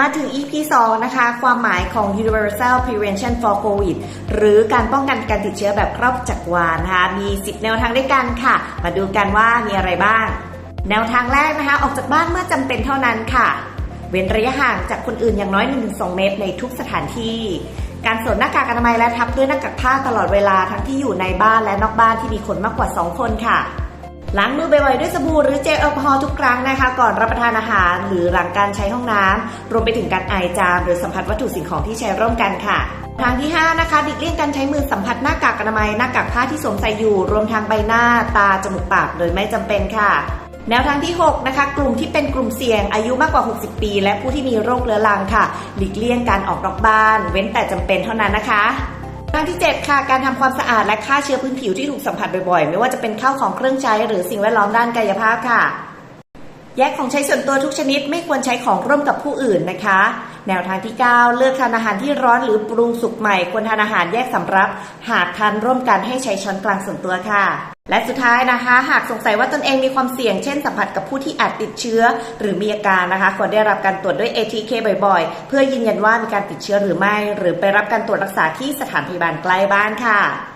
มาถึง EP 2 นะคะ ความหมายของ Universal Prevention for COVID หรือการป้องกันการติดเชื้อแบบครอบจักรวาลนะคะ มี 10 แนวทางด้วยกันค่ะ มาดูกันว่ามีอะไรบ้าง แนวทางแรกนะคะ ออกจากบ้านเมื่อจำเป็นเท่านั้นค่ะ เว้นระยะห่างจากคนอื่นอย่างน้อย 1-2 เมตรในทุกสถานที่ การสวมหน้ากากอนามัยและทับด้วยหน้ากากผ้าตลอดเวลาทั้งที่อยู่ในบ้านและนอกบ้านที่มีคนมากกว่า 2 คนค่ะ ล้างมือบ่อยๆด้วยสบู่หรือเจลแอลกอฮอล์ทุกครั้งนะคะ ก่อนรับประทานอาหารหรือหลังการใช้ห้องน้ำรวมไปถึงการไอจาม หรือสัมผัสวัตถุสิ่งของที่ใช้ร่วมกันค่ะทางที่ 5 นะคะดิกเลี่ยงการใช้มือสัมผัสหน้ากากอนามัยหน้ากากผ้าที่สวมใส่อยู่ รวมทางใบหน้า ตา จมูกปาก โดยไม่จำเป็นค่ะ แนวทางที่ 6 นะคะ กลุ่มที่เป็นกลุ่มเสี่ยงอายุมากกว่า 60 ปี และผู้ที่มีโรคเรื้อรังค่ะหลีกเลี่ยงการออกนอกบ้าน เว้นแต่จำเป็นเท่านั้นนะคะ ทางที่ 7 ค่ะ การทำความสะอาดและฆ่าเชื้อพื้นผิวที่ถูกสัมผัสบ่อยๆ ไม่ว่าจะเป็นข้าวของเครื่องใช้หรือสิ่งแวดล้อมด้านกายภาพค่ะ แยกของใช้ส่วนตัวทุกชนิดไม่ควรใช้ของร่วมกับผู้อื่นนะคะ แนวทางที่ 9 เลือกทานอาหารที่ร้อนหรือปรุงสุกใหม่ควรทานอาหารแยกสำรับ หากทานร่วมกันให้ใช้ช้อนกลางส่วนตัวค่ะและสุดท้ายนะคะ หากสงสัยว่าตนเองมีความเสี่ยง เช่นสัมผัสกับผู้ที่อาจติดเชื้อ หรือมีอาการนะคะควรได้รับการตรวจด้วย ATK บ่อยๆ เพื่อยืนยันว่ามีการติดเชื้อหรือไม่ หรือไปรับการตรวจรักษาที่สถานพยาบาลใกล้บ้านค่ะ